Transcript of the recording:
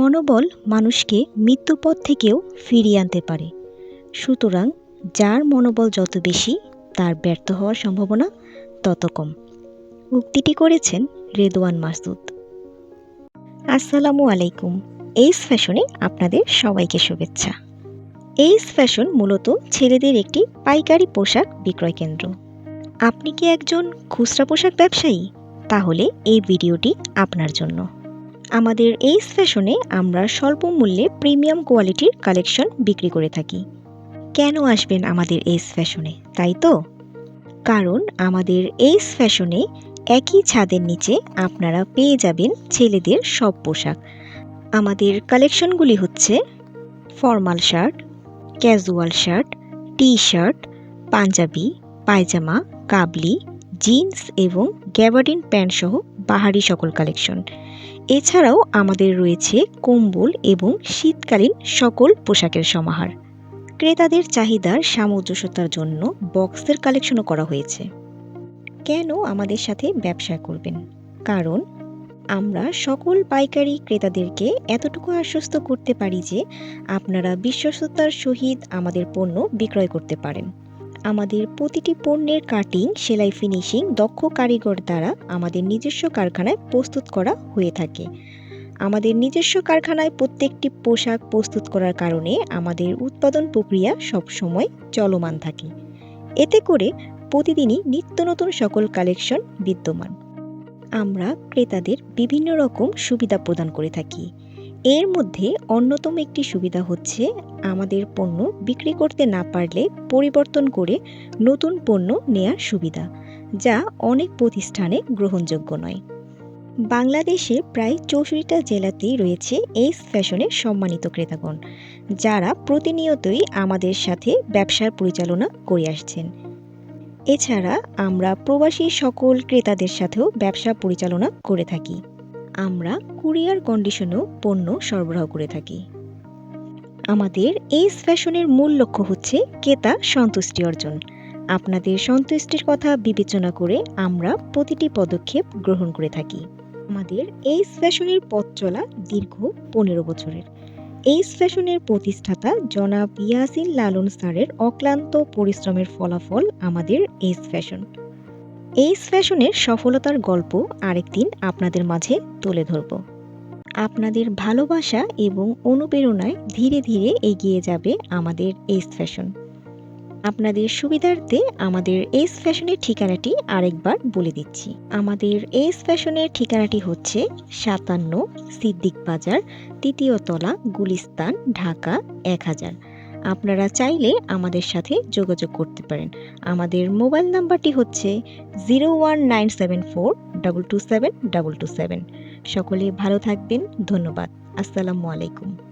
মনোবল মানুষকে মৃত্যুপথ থেকেও ফিরিয়ে আনতে পারে। সুতরাং যার মনোবল যত বেশি, তার ব্যর্থ হওয়ার সম্ভাবনা তত কম। উক্তিটি করেছেন রেদওয়ান মাসুদ আসসালামু আলাইকুম। এইস ফ্যাশনে আপনাদের সবাইকে শুভেচ্ছা। এইস ফ্যাশন মূলত ছেলেদের একটি পাইকারি পোশাক বিক্রয় কেন্দ্র। আপনি কি একজন খুচরা পোশাক ব্যবসায়ী? তাহলে এই ভিডিওটি আপনার জন্য। আমাদের এইস ফ্যাশনে আমরা স্বল্প মূল্যে প্রিমিয়াম কোয়ালিটির কালেকশন বিক্রি করে থাকি। কেন আসবেন আমাদের এইস ফ্যাশনে তাই তো? কারণ আমাদের এইস ফ্যাশনে একই ছাদের নিচে আপনারা পেয়ে যাবেন ছেলেদের সব পোশাক। আমাদের কালেকশনগুলি হচ্ছে formal shirt, casual shirt T shirt Punjabi, pyjama, Kabuli, jeans এবং গ্যাবার্ডিন প্যান্ট সহ বাহারি সকল কালেকশন। এছাড়াও আমাদের রয়েছে কম্বল এবং শীতকালীন সকল পোশাকের সমাহার। ক্রেতাদের চাহিদার সামঞ্জস্যতার জন্য বক্সের কালেকশনও করা হয়েছে। কেন আমাদের সাথে ব্যবসা করবেন? কারণ আমরা সকল পাইকারি ক্রেতাদেরকে এতটুকু আশ্বস্ত করতে পারি যে আপনারা বিশ্বস্ততার সহিত আমাদের পণ্য বিক্রয় করতে পারেন। আমাদের প্রতিটি পণ্যের কাটিং, সেলাই ফিনিশিং দক্ষ কারিগর দ্বারা আমাদের নিজস্ব কারখানায় প্রস্তুত করা হয়ে থাকে। আমাদের নিজস্ব কারখানায় প্রত্যেকটি পোশাক প্রস্তুত করার কারণে আমাদের উৎপাদন প্রক্রিয়া সবসময় চলমান থাকে। এতে করে প্রতিদিনই নিত্য নতুন সকল কালেকশন বিদ্যমান। আমরা ক্রেতাদের বিভিন্ন রকম সুবিধা প্রদান করে থাকি। এর মধ্যে অন্যতম একটি সুবিধা হচ্ছে আমাদের পণ্য বিক্রি করতে না পারলে পরিবর্তন করে নতুন পণ্য নেয়ার সুবিধা, যা অনেক প্রতিষ্ঠানে গ্রহণযোগ্য নয়। বাংলাদেশে প্রায় চৌষট্টিটা জেলাতেই রয়েছে এইস ফ্যাশনের সম্মানিত ক্রেতাগণ, যারা প্রতিনিয়তই আমাদের সাথে ব্যবসার পরিচালনা করে আসছেন। এছাড়া আমরা প্রবাসী সকল ক্রেতাদের সাথেও ব্যবসা পরিচালনা করে থাকি। আমরা কুরিয়ার কন্ডিশনেও পণ্য সরবরাহ করে থাকি। আমাদের এইস ফ্যাশনের মূল লক্ষ্য হচ্ছে ক্রেতা সন্তুষ্টি অর্জন। আপনাদের সন্তুষ্টির কথা বিবেচনা করে আমরা প্রতিটি পদক্ষেপ গ্রহণ করে থাকি। আমাদের এইস ফ্যাশনের পথ চলা দীর্ঘ পনেরো বছরের। এইস ফ্যাশনের প্রতিষ্ঠাতা জনাব ইয়াসিন লালন স্যারের অক্লান্ত পরিশ্রমের ফলাফল আমাদের এইস ফ্যাশন এইস ফ্যাশনের সফলতার গল্প আরেকদিন আপনাদের মাঝে তুলে ধরব। আপনাদের ভালোবাসা এবং অনুপ্রেরণায় ধীরে ধীরে এগিয়ে যাবে আমাদের এইস ফ্যাশন। আপনাদের সুবিধার্থে আমাদের এস ফ্যাশনের ঠিকানাটি আরেকবার বলে দিচ্ছি। আমাদের এস ফ্যাশনের ঠিকানাটি হচ্ছে সাতান্ন সিদ্দিক বাজার, তৃতীয় তলা, গুলিস্তান, ঢাকা, এক হাজার। আপনারা চাইলে আমাদের সাথে যোগাযোগ করতে পারেন। আমাদের মোবাইল নাম্বারটি হচ্ছে zero one nine seven four double two seven double two seven. সকলে ভালো থাকবেন। ধন্যবাদ। আসসালামু আলাইকুম।